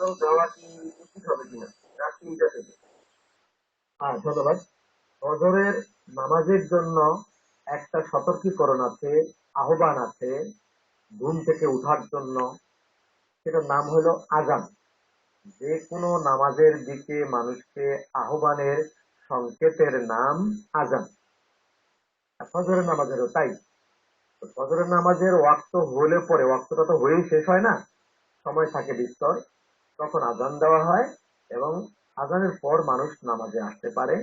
গজল দেওয়া কি উচিত হবে কিনা? রাত তিনটা থেকে। হ্যাঁ ধন্যবাদ। ফজরের নামাজের জন্য একটা সতর্কীকরণ আছে, আহ্বান আছে, ঘুম থেকে উঠার জন্য। সেটার নাম হলো আজান। যে কোনো নামাজের দিকে মানুষকে আহ্বানের সংকেতের নাম আজান। ফজরের নামাজেরও তাই। ফজরের নামাজের ওয়াক্ত হলে পরে, ওয়াক্তটা তো হয়েই শেষ হয় না। সময় থাকে বিস্তর। তখন আজান দেওয়া হয় এবং আজানের পর মানুষ নামাজে আসতে পারে।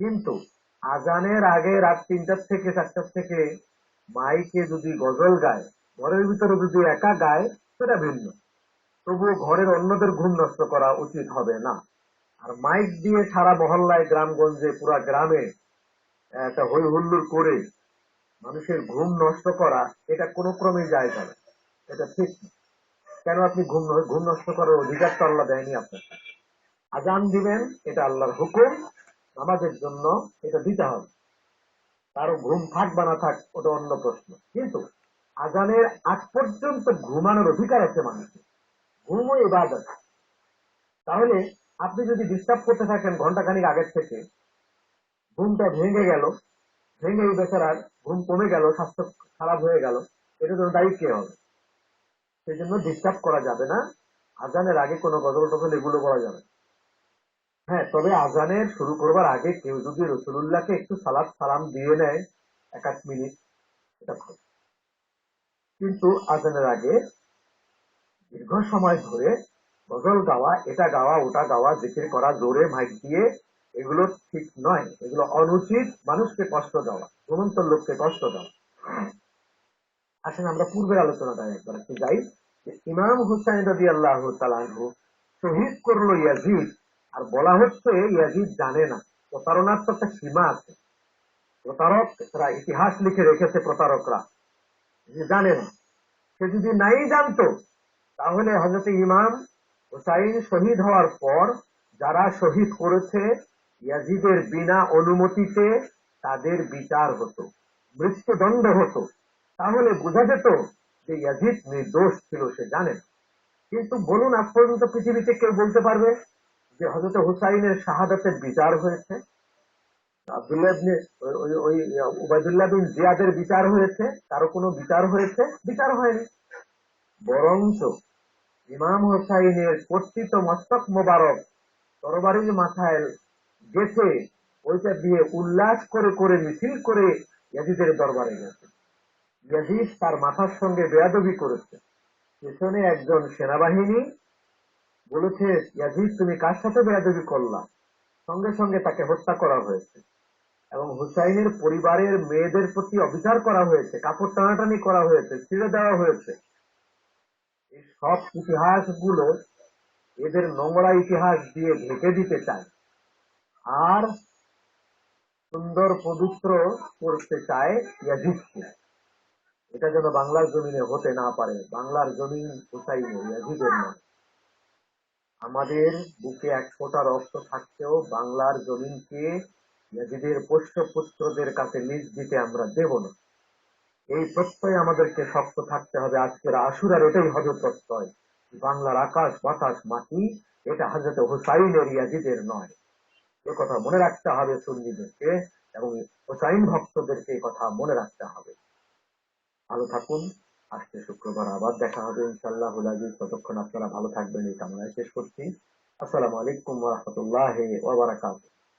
কিন্তু আজানের আগে রাত তিনটার থেকে চারটার থেকে মাইকে যদি গজল গায়, ঘরের ভিতরে যদি একা গায়, সেটা ভিন্ন। তবুও ঘরের অন্যদের ঘুম নষ্ট করা উচিত হবে না। আর মাইক দিয়ে সারা মহল্লায়, গ্রামগঞ্জে, পুরা গ্রামে একটা হই হুল্লোড় করে মানুষের ঘুম নষ্ট করা, এটা কোনো ক্রমে যায় যাবে এটা ঠিক না। কেন আপনি ঘুম ঘুম নষ্ট করার অধিকার তো আল্লাহ দেয়নি আপনাকে? আজান দিবেন, এটা আল্লাহর হুকুম, নামাজের জন্য এটা দিতে হবে। কারও ঘুম থাক বা না থাক, ওটা অন্য প্রশ্ন। কিন্তু আজানের আগ পর্যন্ত ঘুমানোর অধিকার আছে মানুষের। ঘুমও ইবাদত। তাহলে আপনি যদি ডিস্টার্ব করতে থাকেন ঘন্টাখানিক আগের থেকে, ঘুমটা ভেঙে গেল, ভেঙে এই বেচারার ঘুম কমে গেল, স্বাস্থ্য খারাপ হয়ে গেল, এটা তো দায়ী কে হবে। সেই জন্য ডিস্টার্ব করা যাবে না। আজানের আগে কোনো গজল টজল এগুলো করা যাবে। হ্যাঁ তবে আজানের শুরু করবার আগে কেউ যদি রসুল্লাহকে একটু সালাদ সালাম দিয়ে নেয়, এক আধ মিনিট, এটা কিন্তু আজানের আগে দীর্ঘ সময় ধরে গজল গাওয়া, এটা গাওয়া, ওটা গাওয়া, জিকির করা, জোরে মাইক দিয়ে, এগুলো ঠিক নয়। এগুলো অনুচিত, মানুষকে কষ্ট দেওয়া, ঘুমন্ত লোককে কষ্ট দেওয়া। আসেন, আমরা পূর্বের আলোচনাটা একবার একটু যাই। ইমাম হুসাইন রবি আল্লাহ শহীদ করল ইয়াজিদ। আর বলা হচ্ছে ইয়াজিদ জানে না, প্রতারণার তো একটা সীমা আছে। প্রতারকরা ইতিহাস লিখে রেখেছে প্রতারকরা। জানে না। সে যদি নাই জানতো, তাহলে হজরত ইমাম হুসাইন শহীদ হওয়ার পর যারা শহীদ করেছে, ইয়াজিদের বিনা অনুমতিতে তাদের বিচার হতো, মৃত্যুদণ্ড হতো। তাহলে বোঝা যেত যে ইয়াজিদ নির্দোষ ছিল, সে জানে না। কিন্তু বলুন, আজ পর্যন্ত পৃথিবীতে কেউ বলতে পারবে যে হজরত হুসাইনের শাহাদাতের বিচার হয়েছে? আব্দুল্লাহ বিন জিয়াদের বিচার হয়েছে কারও কোনো বিচার হয়েছে? বিচার হয়নি। বরঞ্চ ইমাম হোসাইনের কর্তৃত মস্তক মোবারক তরবারির মাথায় গেছে ওইটা দিয়ে উল্লাস করে করে মিছিল করে ইয়াজিদের দরবারে গেছে। ইয়াজিদ তার মাথার সঙ্গে বেয়াদবি করেছে। পেছনে একজন সেনাবাহিনী বলেছে, ইয়াজিদ, তুমি কার সাথে বেয়াদবি করলা? সঙ্গে সঙ্গে তাকে হত্যা করা হয়েছে এবং হুসাইনের পরিবারের মেয়েদের প্রতি অবিচার করা হয়েছে, কাপড় টানাটানি করা হয়েছে, ছিঁড়ে দেওয়া হয়েছে। এই সব ইতিহাসগুলো এদের নোংরা ইতিহাস দিয়ে ঢেকে দিতে চায় আর সুন্দর পবিত্র করতে চায় ইয়াজিদকে। এটা যেন বাংলার জমিনে হতে না পারে, বাংলার জমিন হুসাইনে ইয়াজিদের নয়। আমাদের বুকে এক ফোঁটা রক্ত থাকতেও বাংলার জমিনকে ইয়াজিদের পোষ্য পুত্রদের কাছে লিজ দিতে আমরা দেব না। এই প্রত্যয় আমাদেরকে শক্ত থাকতে হবে। আজকের আশুরার এটাই হবে প্রত্যয়। বাংলার আকাশ, বাতাস, মাটি, এটা হাজরত হুসাইনের ইয়াজিদের নয়। এ কথা মনে রাখতে হবে সুন্নিদেরকে এবং হুসাইন ভক্তদেরকে এই কথা মনে রাখতে হবে। ভালো থাকুন। আজকে শুক্রবার আবার দেখা হবে ইনশাল্লাহ ততক্ষণ আপনারা ভালো থাকবেন, এই কামনায় শেষ করছি। আসসালামু আলাইকুম রহমতুল্লাহ ওয়া বারাকাতুহু।